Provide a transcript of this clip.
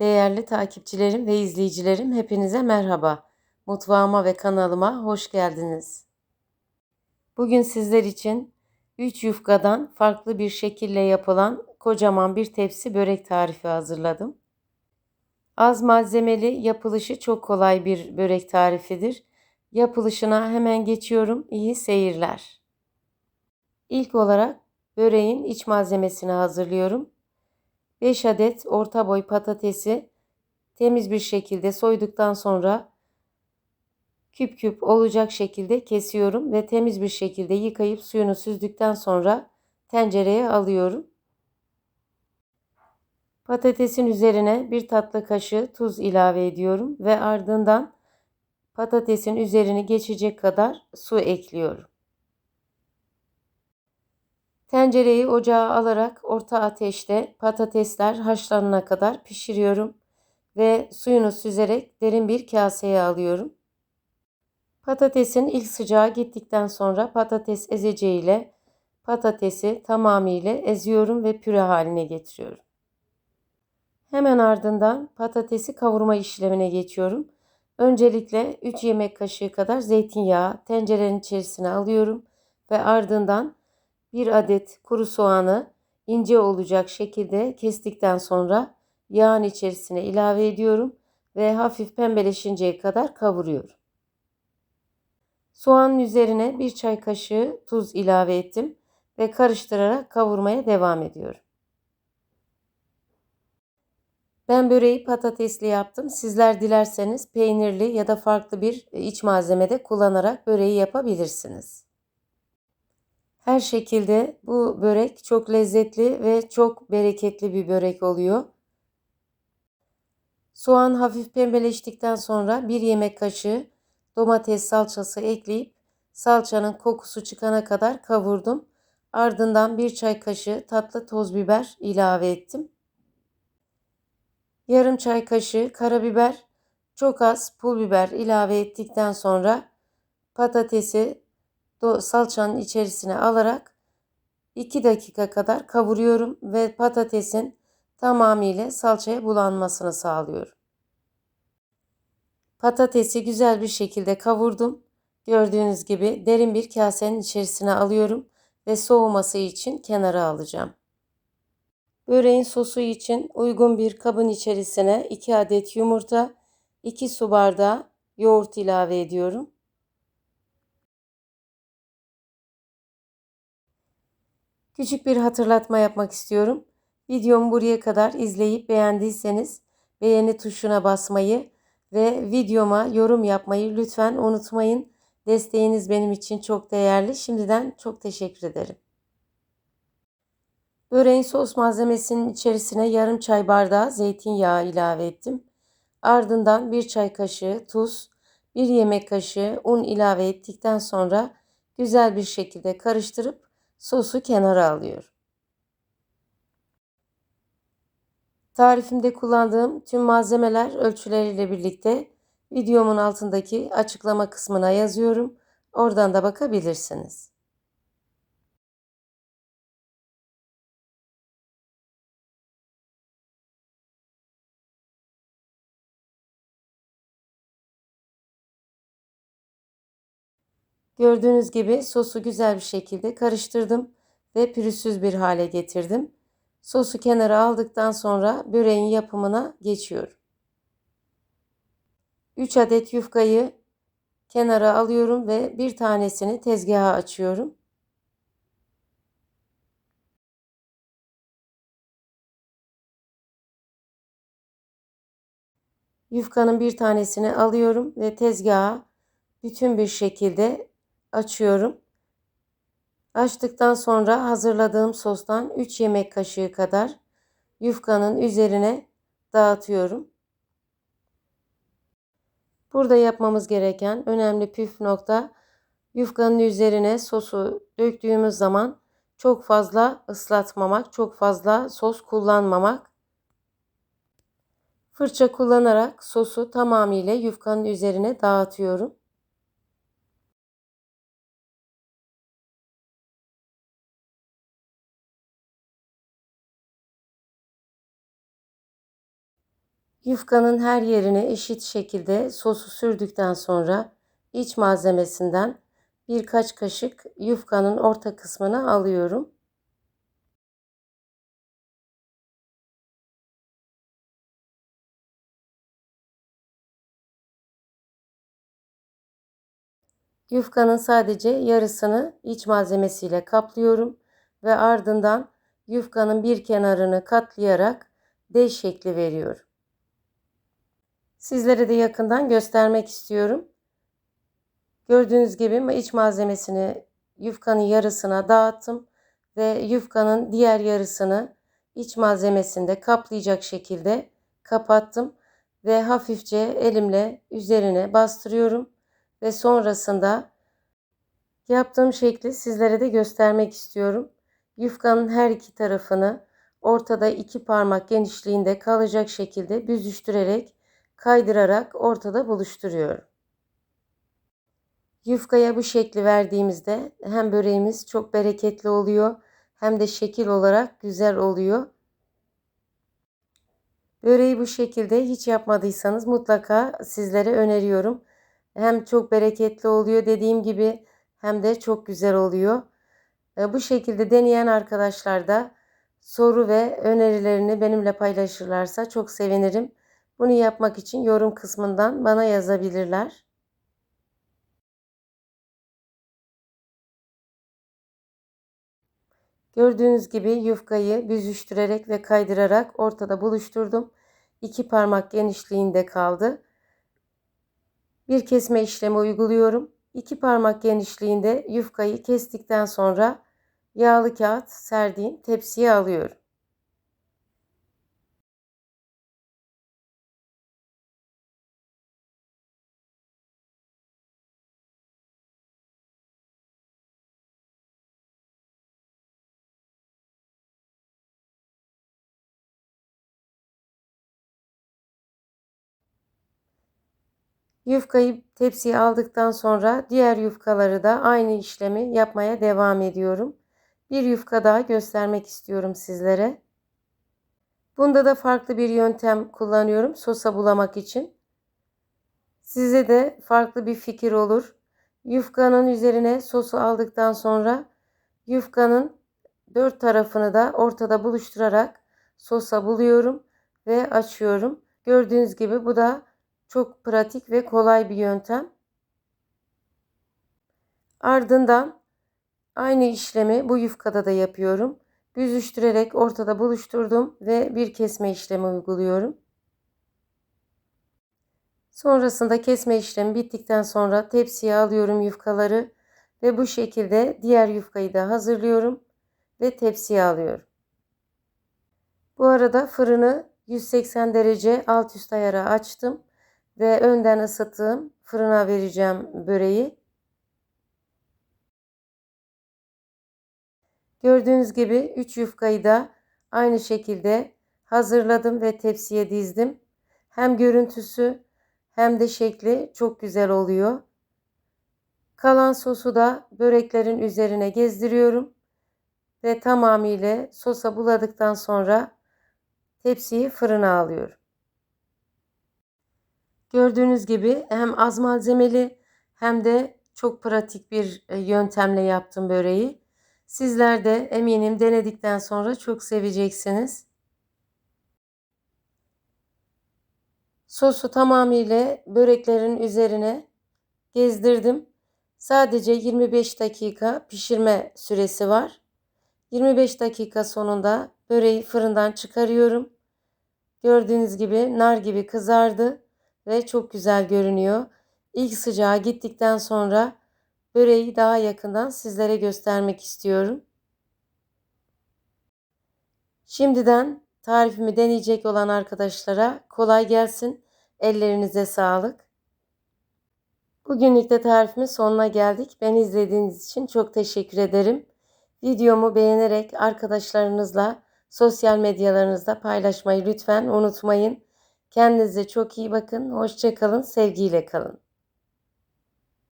Değerli takipçilerim ve izleyicilerim hepinize merhaba. Mutfağıma ve kanalıma hoş geldiniz. Bugün sizler için 3 yufkadan farklı bir şekilde yapılan kocaman bir tepsi börek tarifi hazırladım. Az malzemeli, yapılışı çok kolay bir börek tarifidir. Yapılışına hemen geçiyorum. İyi seyirler. İlk olarak böreğin iç malzemesini hazırlıyorum. 5 adet orta boy patatesi temiz bir şekilde soyduktan sonra küp küp olacak şekilde kesiyorum ve temiz bir şekilde yıkayıp suyunu süzdükten sonra tencereye alıyorum. Patatesin üzerine bir tatlı kaşığı tuz ilave ediyorum ve ardından patatesin üzerini geçecek kadar su ekliyorum. Tencereyi ocağa alarak orta ateşte patatesler haşlanana kadar pişiriyorum ve suyunu süzerek derin bir kaseye alıyorum. Patatesin ilk sıcağı gittikten sonra patates ezeceğiyle patatesi tamamıyla eziyorum ve püre haline getiriyorum. Hemen ardından patatesi kavurma işlemine geçiyorum. Öncelikle 3 yemek kaşığı kadar zeytinyağı tencerenin içerisine alıyorum ve ardından bir adet kuru soğanı ince olacak şekilde kestikten sonra yağın içerisine ilave ediyorum ve hafif pembeleşinceye kadar kavuruyorum. Soğanın üzerine bir çay kaşığı tuz ilave ettim ve karıştırarak kavurmaya devam ediyorum. Ben böreği patatesli yaptım. Sizler dilerseniz peynirli ya da farklı bir iç malzemede kullanarak böreği yapabilirsiniz. Her şekilde bu börek çok lezzetli ve çok bereketli bir börek oluyor. Soğan hafif pembeleştikten sonra bir yemek kaşığı domates salçası ekleyip salçanın kokusu çıkana kadar kavurdum. Ardından bir çay kaşığı tatlı toz biber ilave ettim. Yarım çay kaşığı karabiber, çok az pul biber ilave ettikten sonra patatesi salçanın içerisine alarak 2 dakika kadar kavuruyorum ve patatesin tamamıyla salçaya bulanmasını sağlıyorum. Patatesi güzel bir şekilde kavurdum. Gördüğünüz gibi derin bir kasenin içerisine alıyorum ve soğuması için kenara alacağım. Böreğin sosu için uygun bir kabın içerisine 2 adet yumurta, 2 su bardağı yoğurt ilave ediyorum. Küçük bir hatırlatma yapmak istiyorum. Videomu buraya kadar izleyip beğendiyseniz beğeni tuşuna basmayı ve videoma yorum yapmayı lütfen unutmayın. Desteğiniz benim için çok değerli. Şimdiden çok teşekkür ederim. Böreğin sos malzemesinin içerisine yarım çay bardağı zeytinyağı ilave ettim. Ardından bir çay kaşığı tuz, bir yemek kaşığı un ilave ettikten sonra güzel bir şekilde karıştırıp sosu kenara alıyorum. Tarifimde kullandığım tüm malzemeler ölçüleriyle birlikte videomun altındaki açıklama kısmına yazıyorum. Oradan da bakabilirsiniz. Gördüğünüz gibi sosu güzel bir şekilde karıştırdım ve pürüzsüz bir hale getirdim. Sosu kenara aldıktan sonra böreğin yapımına geçiyorum. 3 adet yufkayı kenara alıyorum ve bir tanesini tezgaha açıyorum. Yufkanın bir tanesini alıyorum ve tezgaha bütün bir şekilde açıyorum. Açtıktan sonra hazırladığım sostan 3 yemek kaşığı kadar yufkanın üzerine dağıtıyorum. Burada yapmamız gereken önemli püf nokta yufkanın üzerine sosu döktüğümüz zaman çok fazla ıslatmamak, çok fazla sos kullanmamak. Fırça kullanarak sosu tamamıyla yufkanın üzerine dağıtıyorum. Yufkanın her yerine eşit şekilde sosu sürdükten sonra iç malzemesinden birkaç kaşık yufkanın orta kısmına alıyorum. Yufkanın sadece yarısını iç malzemesiyle kaplıyorum ve ardından yufkanın bir kenarını katlayarak D şekli veriyorum. Sizlere de yakından göstermek istiyorum. Gördüğünüz gibi iç malzemesini yufkanın yarısına dağıttım ve yufkanın diğer yarısını iç malzemesinde kaplayacak şekilde kapattım ve hafifçe elimle üzerine bastırıyorum ve sonrasında yaptığım şekli sizlere de göstermek istiyorum. Yufkanın her iki tarafını ortada iki parmak genişliğinde kalacak şekilde büzüştürerek kaydırarak ortada buluşturuyorum. Yufkaya bu şekli verdiğimizde hem böreğimiz çok bereketli oluyor hem de şekil olarak güzel oluyor. Böreği bu şekilde hiç yapmadıysanız mutlaka sizlere öneriyorum. Hem çok bereketli oluyor dediğim gibi hem de çok güzel oluyor. E, bu şekilde deneyen arkadaşlar da soru ve önerilerini benimle paylaşırlarsa çok sevinirim. Bunu yapmak için yorum kısmından bana yazabilirler. Gördüğünüz gibi yufkayı büzüştürerek ve kaydırarak ortada buluşturdum. İki parmak genişliğinde kaldı. Bir kesme işlemi uyguluyorum. İki parmak genişliğinde yufkayı kestikten sonra yağlı kağıt serdiğim tepsiye alıyorum. Yufkayı tepsiye aldıktan sonra diğer yufkaları da aynı işlemi yapmaya devam ediyorum. Bir yufka daha göstermek istiyorum sizlere. Bunda da farklı bir yöntem kullanıyorum sosa bulamak için. Size de farklı bir fikir olur. Yufkanın üzerine sosu aldıktan sonra yufkanın dört tarafını da ortada buluşturarak sosa buluyorum ve açıyorum. Gördüğünüz gibi bu da çok pratik ve kolay bir yöntem. Ardından aynı işlemi bu yufkada da yapıyorum. Büzüştürerek ortada buluşturdum ve bir kesme işlemi uyguluyorum. Sonrasında kesme işlemi bittikten sonra tepsiye alıyorum yufkaları ve bu şekilde diğer yufkayı da hazırlıyorum ve tepsiye alıyorum. Bu arada fırını 180 derece alt üst ayara açtım ve önden ısıttığım fırına vereceğim böreği. Gördüğünüz gibi 3 yufkayı da aynı şekilde hazırladım ve tepsiye dizdim. Hem görüntüsü hem de şekli çok güzel oluyor. Kalan sosu da böreklerin üzerine gezdiriyorum ve tamamıyla sosa buladıktan sonra tepsiyi fırına alıyorum. Gördüğünüz gibi hem az malzemeli hem de çok pratik bir e, yöntemle yaptım böreği. Sizler de eminim denedikten sonra çok seveceksiniz. Sosu tamamıyla böreklerin üzerine gezdirdim. Sadece 25 dakika pişirme süresi var. 25 dakika sonunda böreği fırından çıkarıyorum. Gördüğünüz gibi nar gibi kızardı ve çok güzel görünüyor. İlk sıcağı gittikten sonra böreği daha yakından sizlere göstermek istiyorum. Şimdiden tarifimi deneyecek olan arkadaşlara kolay gelsin. Ellerinize sağlık. Bugünlük de tarifimin sonuna geldik. Beni izlediğiniz için çok teşekkür ederim. Videomu beğenerek arkadaşlarınızla sosyal medyalarınızda paylaşmayı lütfen unutmayın. Kendinize çok iyi bakın. Hoşçakalın. Sevgiyle kalın.